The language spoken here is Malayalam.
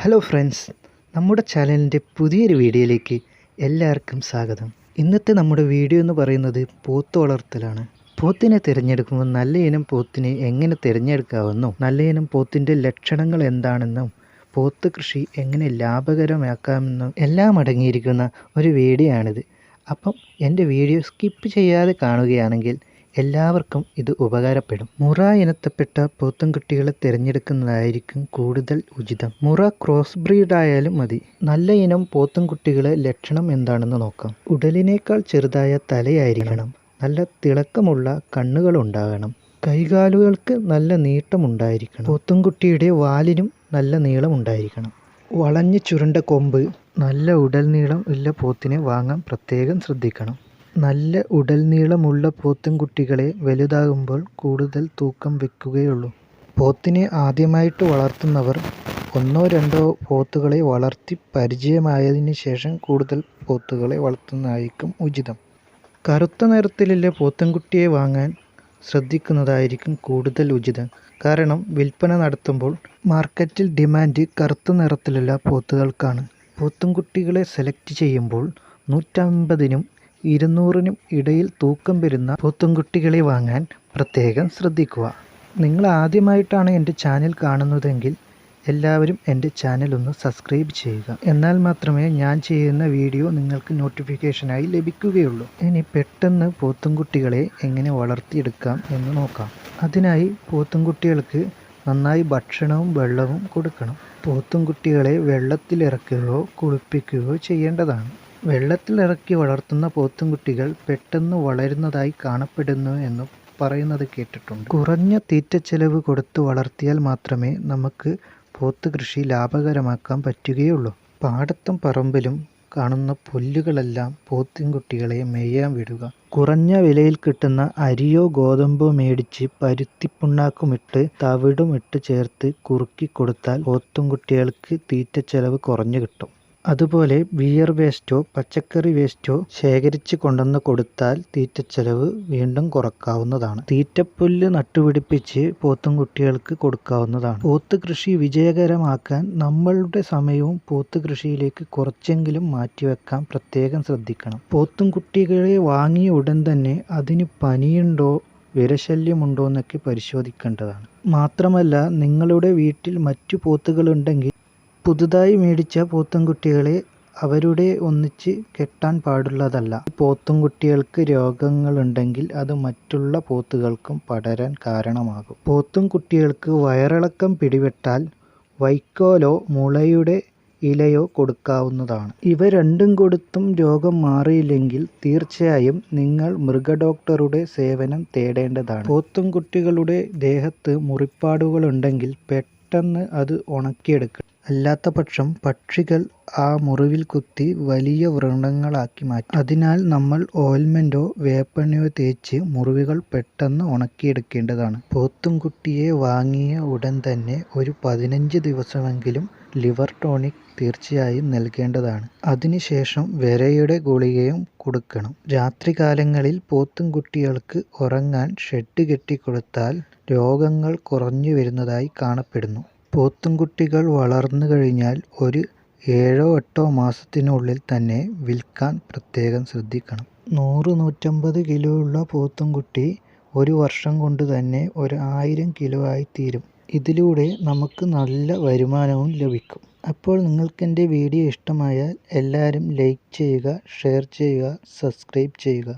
ഹലോ ഫ്രണ്ട്സ് നമ്മുടെ ചാനലിന്റെ പുതിയൊരു വീഡിയോയിലേക്ക് എല്ലാവർക്കും സ്വാഗതം. ഇന്നത്തെ നമ്മുടെ വീഡിയോ എന്ന് പറയുന്നത് പോത്ത് വളർത്തലാണ്. പോത്തിനെ തിരഞ്ഞെടുക്കുമ്പോൾ നല്ല ഇനം പോത്തിനെ എങ്ങനെ തിരഞ്ഞെടുക്കാമെന്നും നല്ല ഇനം പോത്തിന്റെ ലക്ഷണങ്ങൾ എന്താണെന്നും പോത്ത് കൃഷി എങ്ങനെ ലാഭകരമാക്കാമെന്നും എല്ലാം അടങ്ങിയിരിക്കുന്ന ഒരു വീഡിയോ ആണിത് അപ്പം എന്റെ വീഡിയോ സ്കിപ്പ് ചെയ്യാതെ കാണുകയാണെങ്കിൽ എല്ലാവർക്കും ഇത് ഉപകാരപ്പെടും. മുറ ഇനത്തിൽപ്പെട്ട പോത്തുംകുട്ടികളെ തിരഞ്ഞെടുക്കുന്നതായിരിക്കും കൂടുതൽ ഉചിതം. മുറ ക്രോസ് ബ്രീഡ് ആയാലും മതി. നല്ല ഇനം പോത്തുംകുട്ടികളെ ലക്ഷണം എന്താണെന്ന് നോക്കാം. ഉടലിനേക്കാൾ ചെറുതായ തലയായിരിക്കണം. നല്ല തിളക്കമുള്ള കണ്ണുകൾ ഉണ്ടാകണം കൈകാലുകൾക്ക് നല്ല നീട്ടമുണ്ടായിരിക്കണം. പോത്തുംകുട്ടിയുടെ വാലിനും നല്ല നീളമുണ്ടായിരിക്കണം. വളഞ്ഞു ചുരുണ്ട കൊമ്പ് നല്ല ഉടൽ നീളം ഉള്ള പോത്തിനെ വാങ്ങാൻ പ്രത്യേകം ശ്രദ്ധിക്കണം. നല്ല ഉടൽനീളമുള്ള പോത്തുംകുട്ടികളെ വലുതാകുമ്പോൾ കൂടുതൽ തൂക്കം വെക്കുകയുള്ളൂ. പോത്തിനെ ആദ്യമായിട്ട് വളർത്തുന്നവർ ഒന്നോ രണ്ടോ പോത്തുകളെ വളർത്തി പരിചയമായതിന് ശേഷം കൂടുതൽ പോത്തുകളെ വളർത്തുന്നതായിരിക്കും ഉചിതം. കറുത്ത നിറത്തിലുള്ള പോത്തുംകുട്ടിയെ വാങ്ങാൻ ശ്രദ്ധിക്കുന്നതായിരിക്കും കൂടുതൽ ഉചിതം. കാരണം വിൽപ്പന നടത്തുമ്പോൾ മാർക്കറ്റിൽ ഡിമാൻഡ് കറുത്ത നിറത്തിലുള്ള പോത്തുകൾക്കാണ്. പോത്തുംകുട്ടികളെ സെലക്ട് ചെയ്യുമ്പോൾ നൂറ്റമ്പതിനും ഇരുന്നൂറിനും ഇടയിൽ തൂക്കം വരുന്ന പോത്തുംകുട്ടികളെ വാങ്ങാൻ പ്രത്യേകം ശ്രദ്ധിക്കുക. നിങ്ങൾ ആദ്യമായിട്ടാണ് എന്റെ ചാനൽ കാണുന്നതെങ്കിൽ എല്ലാവരും എന്റെ ചാനൽ ഒന്ന് സബ്സ്ക്രൈബ് ചെയ്യുക. എന്നാൽ മാത്രമേ ഞാൻ ചെയ്യുന്ന വീഡിയോ നിങ്ങൾക്ക് നോട്ടിഫിക്കേഷനായി ലഭിക്കുകയുള്ളൂ. ഇനി പെട്ടെന്ന് പോത്തുംകുട്ടികളെ എങ്ങനെ വളർത്തിയെടുക്കാം എന്ന് നോക്കാം. അതിനായി പോത്തുംകുട്ടികൾക്ക് നന്നായി ഭക്ഷണവും വെള്ളവും കൊടുക്കണം. പോത്തുംകുട്ടികളെ വെള്ളത്തിലിറക്കുകയോ കുളിപ്പിക്കുകയോ ചെയ്യേണ്ടതാണ്. വെള്ളത്തിലിറക്കി വളർത്തുന്ന പോത്തുംകുട്ടികൾ പെട്ടെന്ന് വളരുന്നതായി കാണപ്പെടുന്നു എന്ന് പറയുന്നത് കേട്ടിട്ടുണ്ട്. കുറഞ്ഞ തീറ്റ തീറ്റച്ചെലവ് കൊടുത്ത് വളർത്തിയാൽ മാത്രമേ നമുക്ക് പോത്ത് കൃഷി ലാഭകരമാക്കാൻ പറ്റുകയുള്ളൂ. പാടത്തും പറമ്പിലും കാണുന്ന പുല്ലുകളെല്ലാം പോത്തിൻകുട്ടികളെ മേയാൻ വിടുക. കുറഞ്ഞ വിലയിൽ കിട്ടുന്ന അരിയോ ഗോതമ്പോ മേടിച്ച് പരുത്തിപ്പുണ്ണാക്കുമിട്ട് തവിടുമിട്ട് ചേർത്ത് കുറുക്കി കൊടുത്താൽ പോത്തുംകുട്ടികൾക്ക് തീറ്റച്ചെലവ് കുറഞ്ഞു കിട്ടും. അതുപോലെ ബിയർ വേസ്റ്റോ പച്ചക്കറി വേസ്റ്റോ ശേഖരിച്ച് കൊണ്ടുവന്ന് കൊടുത്താൽ തീറ്റച്ചെലവ് വീണ്ടും കുറക്കാവുന്നതാണ്. തീറ്റപ്പുല്ല് നട്ടുപിടിപ്പിച്ച് പോത്തും കുട്ടികൾക്ക് കൊടുക്കാവുന്നതാണ്. പോത്ത് കൃഷി വിജയകരമാക്കാൻ നമ്മളുടെ സമയവും പോത്ത് കൃഷിയിലേക്ക് കുറച്ചെങ്കിലും മാറ്റിവെക്കാൻ പ്രത്യേകം ശ്രദ്ധിക്കണം. പോത്തും കുട്ടികളെ വാങ്ങിയ ഉടൻ തന്നെ അതിന് പനിയുണ്ടോ വിരശല്യമുണ്ടോ എന്നൊക്കെ പരിശോധിക്കേണ്ടതാണ്. മാത്രമല്ല നിങ്ങളുടെ വീട്ടിൽ മറ്റു പോത്തുകളുണ്ടെങ്കിൽ പുതുതായി മേടിച്ച പോത്തുംകുട്ടികളെ അവരുടെ ഒന്നിച്ച് കെട്ടാൻ പാടുള്ളതല്ല. പോത്തുംകുട്ടികൾക്ക് രോഗങ്ങളുണ്ടെങ്കിൽ അത് മറ്റുള്ള പോത്തുകൾക്കും പടരാൻ കാരണമാകും. പോത്തുംകുട്ടികൾക്ക് വയറിളക്കം പിടിപെട്ടാൽ വൈക്കോലോ മുളയുടെ ഇലയോ കൊടുക്കാവുന്നതാണ്. ഇവ രണ്ടും കൊടുത്തും രോഗം മാറിയില്ലെങ്കിൽ തീർച്ചയായും നിങ്ങൾ മൃഗഡോക്ടറുടെ സേവനം തേടേണ്ടതാണ്. പോത്തുംകുട്ടികളുടെ ദേഹത്ത് മുറിപ്പാടുകളുണ്ടെങ്കിൽ പെട്ടെന്ന് അത് ഉണക്കിയെടുക്കണം. അല്ലാത്തപക്ഷം പക്ഷികൾ ആ മുറിവിൽ കുത്തി വലിയ വ്രണങ്ങളാക്കി മാറ്റും. അതിനാൽ നമ്മൾ ഓയിൽമെന്റോ വേപ്പെണ്ണയോ തേച്ച് മുറിവുകൾ പെട്ടെന്ന് ഉണക്കിയെടുക്കേണ്ടതാണ്. പോത്തുംകുട്ടിയെ വാങ്ങിയ ഉടൻ തന്നെ ഒരു പതിനഞ്ച് ദിവസമെങ്കിലും ലിവർ ടോണിക് തീർച്ചയായും നൽകേണ്ടതാണ്. അതിനുശേഷം വിരയുടെ ഗുളികയും കൊടുക്കണം. രാത്രികാലങ്ങളിൽ പോത്തുംകുട്ടികൾക്ക് ഉറങ്ങാൻ ഷെഡ് കെട്ടിക്കൊടുത്താൽ രോഗങ്ങൾ കുറഞ്ഞു വരുന്നതായി കാണപ്പെടുന്നു. പോത്തുംകുട്ടികൾ വളർന്നു കഴിഞ്ഞാൽ ഒരു ഏഴോ എട്ടോ മാസത്തിനുള്ളിൽ തന്നെ വിൽക്കാൻ പ്രത്യേകം ശ്രദ്ധിക്കണം. നൂറ് നൂറ്റമ്പത് കിലോ ഉള്ള പോത്തുംകുട്ടി ഒരു വർഷം കൊണ്ട് തന്നെ ഒരു ആയിരം കിലോ ആയിത്തീരും. ഇതിലൂടെ നമുക്ക് നല്ല വരുമാനവും ലഭിക്കും. അപ്പോൾ നിങ്ങൾക്ക് എന്റെ വീഡിയോ ഇഷ്ടമായാൽ എല്ലാവരും ലൈക്ക് ചെയ്യുക ഷെയർ ചെയ്യുക സബ്സ്ക്രൈബ് ചെയ്യുക.